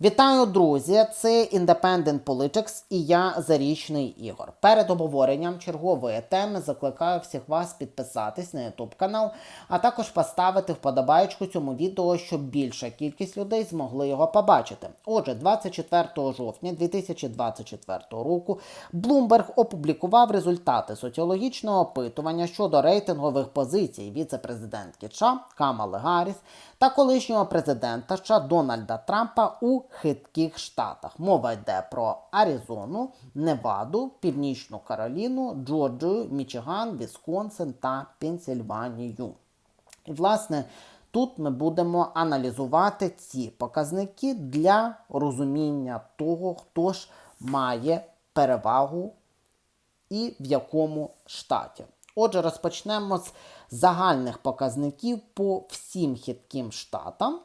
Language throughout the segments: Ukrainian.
Вітаю, друзі! Це Independent Politics і я Зарічний Ігор. Перед обговоренням чергової теми закликаю всіх вас підписатись на YouTube канал, а також поставити вподобайку цьому відео, щоб більша кількість людей змогли його побачити. Отже, 24 жовтня 2024 року Bloomberg опублікував результати соціологічного опитування щодо рейтингових позицій віце-президентки США Камали Гарріс та колишнього президента США Дональда Трампа у хитких штатах. Мова йде про Аризону, Неваду, Північну Кароліну, Джорджію, Мічиган, Вісконсин та Пенсільванію. І, власне, тут ми будемо аналізувати ці показники для розуміння того, хто ж має перевагу і в якому штаті. Отже, розпочнемо з загальних показників по всім хитким штатам.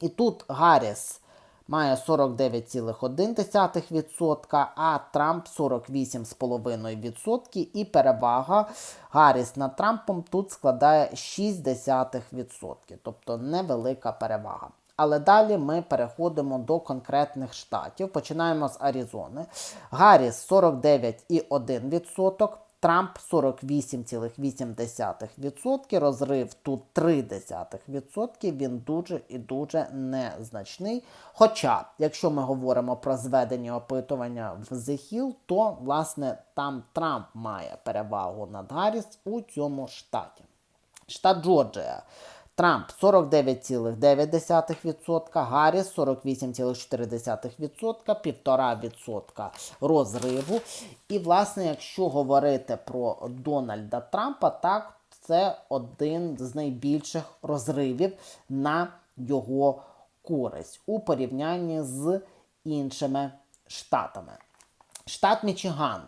І тут Гарріс має 49,1%, а Трамп 48,5%. І перевага Гарріс над Трампом тут складає 0,6%, тобто невелика перевага. Але далі ми переходимо до конкретних штатів. Починаємо з Аризони. Гарріс 49,1%. Трамп 48,8%, розрив тут 0,3%, він дуже і дуже незначний. Хоча, якщо ми говоримо про зведення опитування в The Hill, то, власне, там Трамп має перевагу над Гарріс у цьому штаті. Штат Джорджія. Трамп 49,9%, Гарріс 48,4%, 1,5% розриву. І, власне, якщо говорити про Дональда Трампа, так, це один з найбільших розривів на його користь у порівнянні з іншими штатами. Штат Мічиган.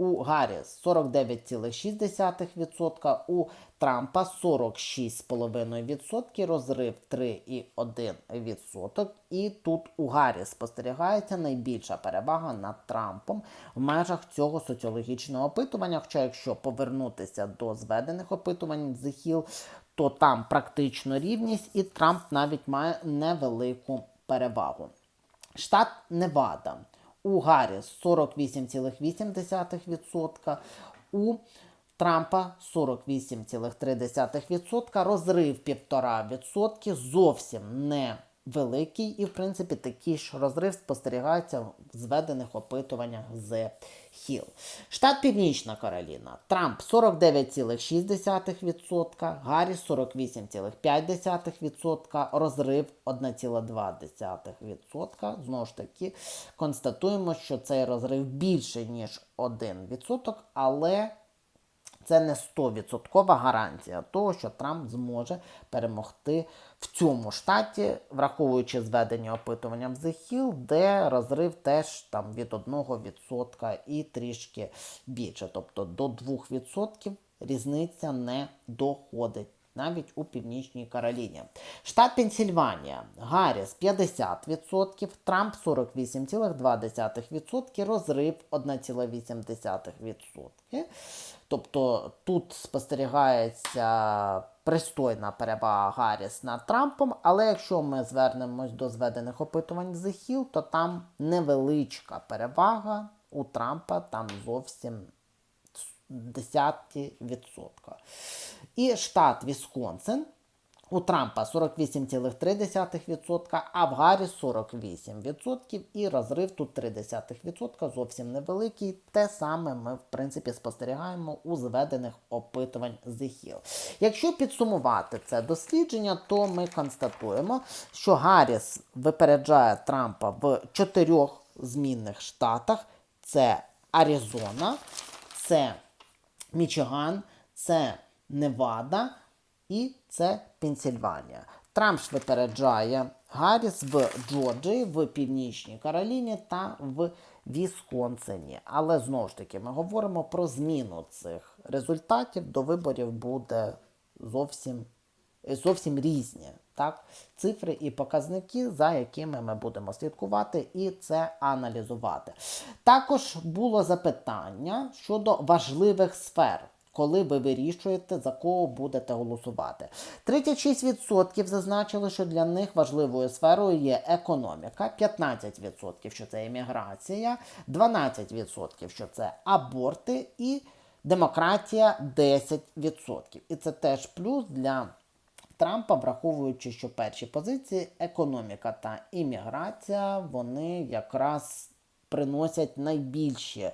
У Гарріс 49,6%, у Трампа 46,5%, розрив 3,1%. І тут у Гарріс спостерігається найбільша перевага над Трампом в межах цього соціологічного опитування. Хоча, якщо повернутися до зведених опитувань з Hill, то там практично рівність, і Трамп навіть має невелику перевагу. Штат Невада. У Гарріс 48,8%, у Трампа 48,3%, розрив 1,5%, зовсім не великий. І, в принципі, такий ж розрив спостерігається в зведених опитуваннях з Hill. Штат Північна Кароліна. Трамп 49,6%, Гарріс 48,5%, розрив 1,2%. Знову ж таки, констатуємо, що цей розрив більше, ніж 1%, але це не 100% гарантія того, що Трамп зможе перемогти в цьому штаті, враховуючи зведення опитування в The Hill, де розрив теж там від 1% і трішки більше. Тобто до 2% різниця не доходить. Навіть у Північній Кароліні. Штат Пенсільванія. Гарріс 50%, Трамп 48,2%, розрив 1,8%. Тобто тут спостерігається пристойна перевага Гарріс над Трампом, але якщо ми звернемось до зведених опитувань з Hill, то там невеличка перевага у Трампа, там зовсім десятки відсотка. І штат Вісконсин. У Трампа 48,3%, а в Гарріс 48%. І розрив тут 0,3%, зовсім невеликий. Те саме ми, в принципі, спостерігаємо у зведених опитувань The Hill. Якщо підсумувати це дослідження, то ми констатуємо, що Гарріс випереджає Трампа в чотирьох змінних штатах: це Аризона, це Мічиган, це Невада і це Пенсільванія. Трамп випереджає Гарріс в Джорджії, в Північній Кароліні та в Вісконсині. Але знову ж таки ми говоримо про зміну цих результатів. До виборів буде зовсім, зовсім різні. Так, цифри і показники, за якими ми будемо слідкувати і це аналізувати. Також було запитання щодо важливих сфер коли ви вирішуєте, за кого будете голосувати. 36% зазначили, що для них важливою сферою є економіка, 15% що це імміграція, 12% що це аборти і демократія 10%. І це теж плюс для Трампа, враховуючи, що перші позиції економіка та імміграція, вони якраз приносять найбільші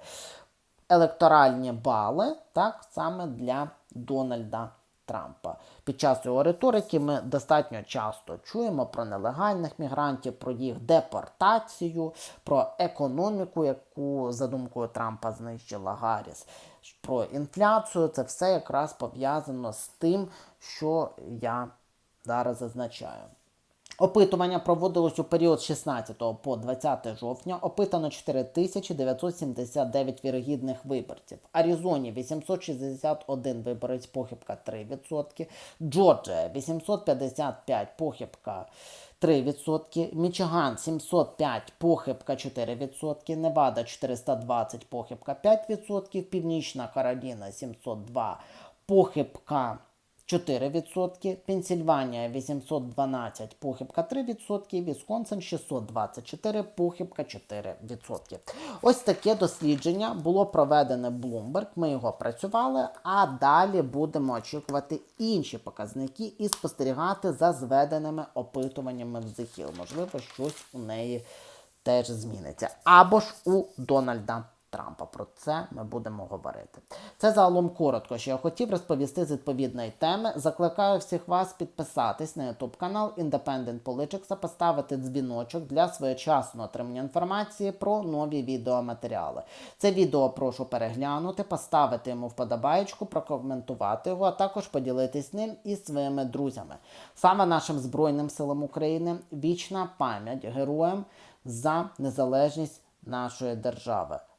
електоральні бали, так, саме для Дональда Трампа. Під час його риторики ми достатньо часто чуємо про нелегальних мігрантів, про їх депортацію, про економіку, яку за думкою Трампа знищила Гарріс, про інфляцію. Це все якраз пов'язано з тим, що я зараз зазначаю. Опитування проводилось у період з 16 по 20 жовтня. Опитано 4979 вірогідних виборців. Аризоні 861 виборець, похибка 3%. Джорджія 855 похибка 3%. Мічиган 705 похибка 4%. Невада 420 похибка 5%. Північна Кароліна 702 похибка 4%, Пенсільванія 812, похибка 3%, Вісконсин 624, похибка 4%. Ось таке дослідження було проведене Bloomberg, ми його працювали, а далі будемо очікувати інші показники і спостерігати за зведеними опитуваннями в The Можливо, щось у неї теж зміниться. Або ж у Дональда Трампа. Про це ми будемо говорити. Це загалом коротко, що я хотів розповісти з відповідної теми. Закликаю всіх вас підписатись на YouTube канал Independent Politics, та поставити дзвіночок для своєчасного отримання інформації про нові відеоматеріали. Це відео прошу переглянути, поставити йому вподобаєчку, прокоментувати його, а також поділитись ним із своїми друзями. Саме нашим Збройним силам України вічна пам'ять героям за незалежність нашої держави.